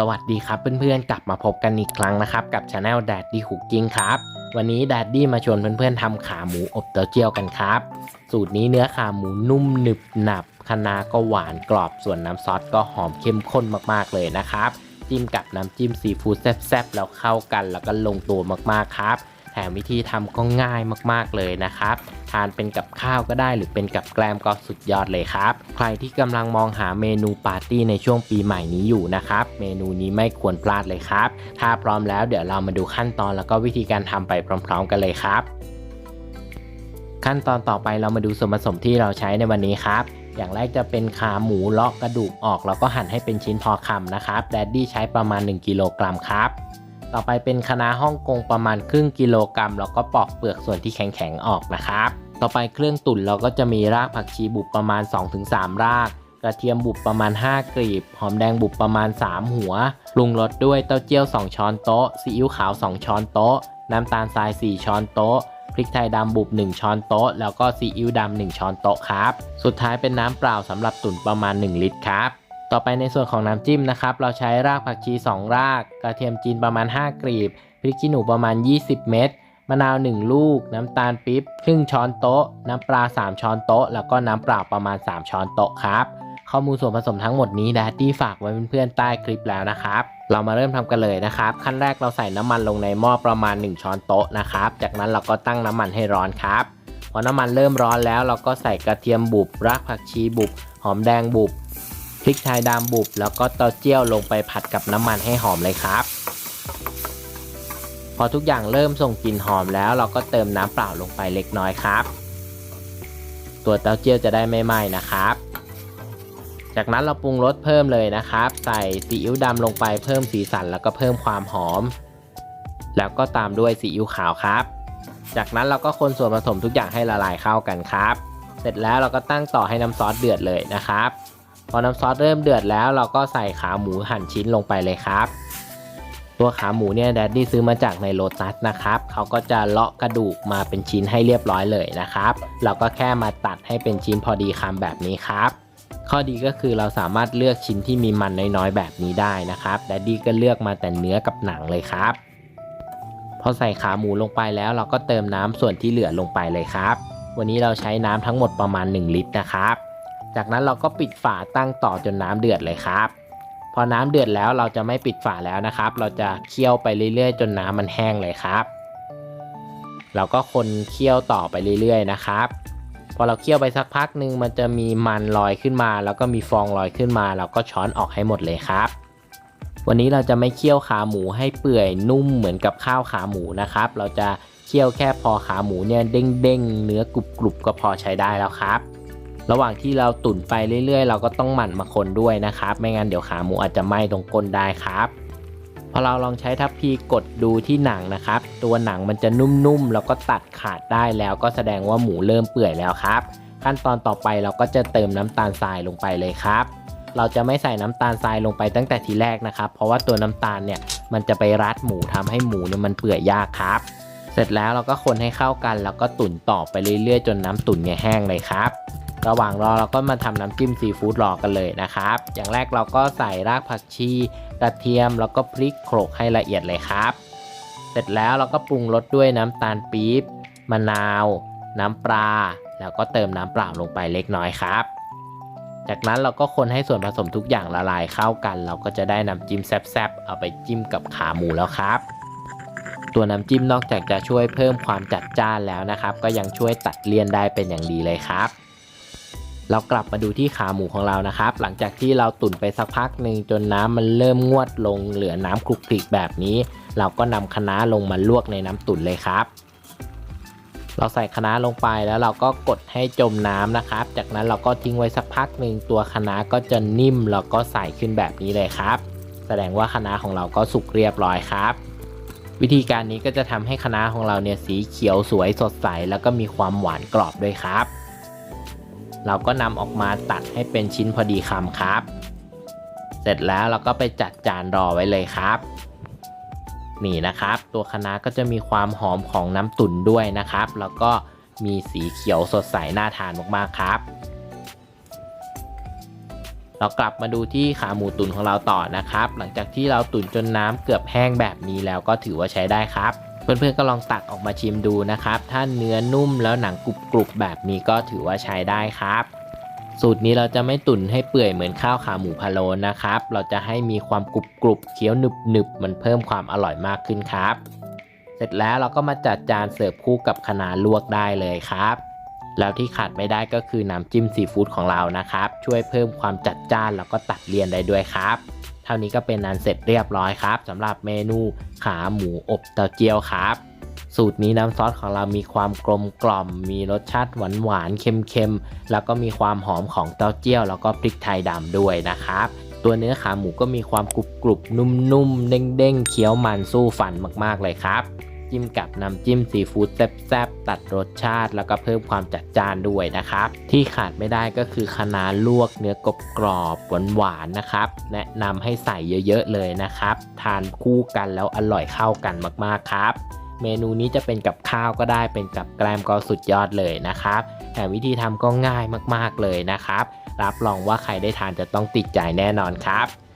สวัสดีครับเพื่อนๆ กลับมาพบกันอีกครั้งนะครับ กับช anel Daddy Cooking ครับ วันนี้ Daddy มาชวนเพื่อนๆทำขาหมูอบเต้าเจี้ยวกันครับ สูตรนี้เนื้อขาหมูนุ่มหนึบหนับคะนาก็หวานกรอบส่วนน้ำซอสก็หอมเข้มข้นมากๆเลยนะครับ จิ้มกับน้ำจิ้มซีฟู้ดแซ่บๆแล้วเข้ากันแล้วก็ลงตัวมากๆครับ แถมวิธีทำก็ง่ายมากๆเลยนะครับ ทานเป็นกับข้าวก็ได้ หรือเป็นกับแกล้มก็สุดยอดเลยครับ ใครที่กำลังมองหาเมนูปาร์ตี้ในช่วงปีใหม่นี้อยู่นะครับ เมนูนี้ไม่ควรพลาดเลยครับ ถ้าพร้อมแล้วเดี๋ยวเรามาดูขั้นตอนแล้วก็วิธีการทำไปพร้อม ๆ กันเลยครับ ขั้นตอนต่อไปเรามาดูส่วนผสมที่เราใช้ในวันนี้ครับอย่างแรกจะเป็นขาหมูเลาะกระดูกออกแล้วก็หั่นให้เป็นชิ้นพอคำนะครับ แดดดี้ใช้ประมาณ 1 กิโลกรัมครับ ต่อไปเป็นคะน้าฮ่องกงประมาณครึ่งกิโลกรัมแล้วก็ปอกเปลือกส่วนที่แข็งๆออกนะครับ ต่อไปเครื่องตุ๋นเราก็จะมีรากผักชีบุบประมาณ 2-3 รากกระเทียมบุบประมาณ 5 กลีบ หอมแดงบุบประมาณ 3 หัว ปรุงรสด้วยเต้าเจี้ยว 2 ช้อนโต๊ะ ซีอิ๊วขาว 2 ช้อนโต๊ะ น้ำตาลทราย 4 ช้อนโต๊ะ พริกไทยดำบุบ 1 ช้อนโต๊ะ แล้วก็ซีอิ๊วดำ 1 ช้อนโต๊ะครับ สุดท้ายเป็นน้ำเปล่าสำหรับตุ๋นประมาณ 1 ลิตรครับ ต่อไปในส่วนของน้ำจิ้มนะครับ เราใช้รากผักชี 2 ราก กระเทียมจีนประมาณ 5 กลีบ พริกขี้หนูประมาณ 20 เม็ด มะนาว 1 ลูก น้ำตาลปี๊บครึ่งช้อนโต๊ะ น้ำปลา 3 ช้อนโต๊ะ แล้วก็น้ำเปล่าประมาณ 3 ช้อนโต๊ะครับ ข้อมูลส่วนผสมทั้งหมดนี้แดดดี้ฝากไว้เพื่อนๆใต้คลิปแล้วนะครับ เรามาเริ่มทำกันเลยนะครับ ขั้นแรกเราใส่น้ำมันลงในหม้อประมาณ 1 ช้อนโต๊ะนะครับ จากนั้นเราก็ตั้งน้ำมันให้ร้อนครับ พอน้ำมันเริ่มร้อนแล้วเราก็ใส่กระเทียมบุบ รากผักชีบุบ หอมแดงบุบ พริกไทยดำบุบแล้วก็เต้าเจี้ยวลงไปผัดกับน้ำมันให้หอมเลยครับ พอทุกอย่างเริ่มส่งกลิ่นหอมแล้วเราก็เติมน้ำเปล่าลงไปเล็กน้อยครับ ตัวเต้าเจี้ยวจะได้ไม่ไหม้นะครับ จากนั้นเราปรุงรสเพิ่มเลยนะครับ ใส่ซีอิ๊วดำลงไปเพิ่มสีสันแล้วก็เพิ่มความหอม แล้วก็ตามด้วยซีอิ๊วขาวครับ จากนั้นเราก็คนส่วนผสมทุกอย่างให้ละลายเข้ากันครับ เสร็จแล้วเราก็ตั้งต่อให้น้ำซอสเดือดเลยนะครับ อน้ำซอสเริ่มเดือดแล้วเราก็ใส่ขาหมูหั่นชิ้นลงไปเลยครับ ตัวขาหมูเนี่ยแดดดี้ซื้อมาจากในโลตัสนะครับเขาก็จะเลาะกระดูกมาเป็นชิ้นให้เรียบร้อยเลยนะครับ เราก็แค่มาตัดให้เป็นชิ้นพอดีคำแบบนี้ครับข้อดีก็คือเราสามารถเลือกชิ้นที่มีมันน้อยๆแบบนี้ได้นะครับแดดดี้ก็เลือกมาแต่เนื้อกับหนังเลยครับ พอใส่ขาหมูลงไปแล้วเราก็เติมน้ำส่วนที่เหลือลงไปเลยครับ วันนี้เราใช้น้ำทั้งหมดประมาณ 1 ลิตรนะครับ จากนั้นเราก็ปิดฝาตั้งต่อจนน้ำเดือดเลยครับ พอน้ำเดือดแล้วเราจะไม่ปิดฝาแล้วนะครับ เราจะเคี่ยวไปเรื่อยๆ จนน้ำมันแห้งเลยครับ เราก็คนเคี่ยวต่อไปเรื่อยๆ นะครับพอเราเคี่ยวไปสักพักหนึ่งมันจะมีมันลอยขึ้นมา แล้วก็มีฟองลอยขึ้นมา เราก็ช้อนออกให้หมดเลยครับ วันนี้เราจะไม่เคี่ยวขาหมูให้เปื่อยนุ่มเหมือนกับข้าวขาหมูนะครับ เราจะเคี่ยวแค่พอขาหมูเนี่ยเด้งๆเนื้อกรุบๆก็พอใช้ได้แล้วครับ ระหว่างที่เราตุ๋นไปเรื่อยๆ เราก็ต้องหมั่นมาคนด้วยนะครับ ไม่งั้นเดี๋ยวขาหมูอาจจะไหม้ตรงก้นได้ครับพอเราลองใช้ทัพพีกดดูที่หนังนะครับ ตัวหนังมันจะนุ่มๆแล้วก็ตัดขาดได้แล้วก็แสดงว่าหมูเริ่มเปื่อยแล้วครับ ขั้นตอนต่อไปเราก็จะเติมน้ำตาลทรายลงไปเลยครับ เราจะไม่ใส่น้ำตาลทรายลงไปตั้งแต่ทีแรกนะครับ เพราะว่าตัวน้ำตาลเนี่ยมันจะไปรัดหมูทำให้หมูเนี่ยมันเปื่อยยากครับ เสร็จแล้วเราก็คนให้เข้ากันแล้วก็ตุ๋นต่อไปเรื่อยๆ จนน้ำตุ๋นเนี่ยแห้งเลยครับ ระหว่างรอเราก็มาทำน้ำจิ้มซีฟู้ดรอกันเลยนะครับ อย่างแรกเราก็ใส่รากผักชีกระเทียมแล้วก็พริกโขลกให้ละเอียดเลยครับ เสร็จแล้วเราก็ปรุงรสด้วยน้ำตาลปี๊บมะนาว น้ำปลาแล้วก็เติมน้ำเปล่าลงไปเล็กน้อยครับ จากนั้นเราก็คนให้ส่วนผสมทุกอย่างละลายเข้ากัน เราก็จะได้น้ำจิ้มแซ่บๆเอาไปจิ้มกับขาหมูแล้วครับตัวน้ำจิ้มนอกจากจะช่วยเพิ่มความจัดจ้านแล้วนะครับ ก็ยังช่วยตัดเลี่ยนได้เป็นอย่างดีเลยครับ เรากลับมาดูที่ขาหมูของเรานะครับ หลังจากที่เราตุ๋นไปสักพักหนึ่งจนน้ำมันเริ่มงวดลงเหลือน้ำคลุกคลิกแบบนี้ เราก็นำคะน้าลงมาลวกในน้ำตุ๋นเลยครับ เราใส่คะน้าลงไปแล้วเราก็กดให้จมน้ำนะครับ จากนั้นเราก็ทิ้งไว้สักพักหนึ่งตัวคะน้าก็จะนิ่มแล้วก็ใสขึ้นแบบนี้เลยครับ แสดงว่าคะน้าของเราก็สุกเรียบร้อยครับวิธีการนี้ก็จะทำให้คะน้าของเราเนี่ยสีเขียวสวยสดใส แล้วก็มีความหวานกรอบด้วยครับ เราก็นำออกมาตัดให้เป็นชิ้นพอดีคำครับ เสร็จแล้วเราก็ไปจัดจานรอไว้เลยครับ นี่นะครับ ตัวคะน้าก็จะมีความหอมของน้ำตุ๋นด้วยนะครับ แล้วก็มีสีเขียวสดใสน่าทานมากๆครับ เรากลับมาดูที่ขาหมูตุ๋นของเราต่อนะครับ หลังจากที่เราตุ๋นจนน้ำเกือบแห้งแบบนี้แล้วก็ถือว่าใช้ได้ครับ เพื่อนๆก็ลองตักออกมาชิมดูนะครับ ถ้าเนื้อนุ่มแล้วหนังกรุบๆแบบนี้ก็ถือว่าใช้ได้ครับ สูตรนี้เราจะไม่ตุ๋นให้เปื่อยเหมือนข้าวขาหมูพะโล้นะครับ เราจะให้มีความกรุบกรุบๆเคี้ยวหนึบหนึบๆมันเพิ่มความอร่อยมากขึ้นครับ เสร็จแล้วเราก็มาจัดจานเสิร์ฟคู่กับคะน้าลวกได้เลยครับ แล้วที่ขาดไม่ได้ก็คือน้ำจิ้มซีฟู้ดของเรานะครับ ช่วยเพิ่มความจัดจ้านแล้วก็ตัดเลี่ยนได้ด้วยครับ เท่านี้ก็เป็นนันเสร็จเรียบร้อยครับสำหรับเมนูขาหมูอบเตาเจียวครับ สูตรนี้น้ำซอสของเรามีความกลมกล่อม มีรสชาติหวานหวานๆเค็มๆแล้วก็มีความหอมของเต้าเจี้ยว แล้วก็พริกไทยดำด้วยนะครับตัวเนื้อขาหมูก็มีความกรุบกรุบนุ่มๆเด้งๆเคี้ยวมันสู้ฟันมากๆเลยครับ จิ้มกับน้ำจิ้มซีฟู้ดแซ่บๆ ตัดรสชาติ แล้วก็เพิ่มความจัดจ้านด้วยนะครับ ที่ขาดไม่ได้ก็คือคะน้าลวกเนื้อกรอบกรอบหวานๆนะครับ แนะนำให้ใส่เยอะๆเลยนะครับ ทานคู่กันแล้วอร่อยเข้ากันมากๆครับ เมนูนี้จะเป็นกับข้าวก็ได้เป็นกับแกล้มก็สุดยอดเลยนะครับแต่วิธีทำก็ง่ายมากๆเลยนะครับ รับรองว่าใครได้ทานจะต้องติดใจแน่นอนครับ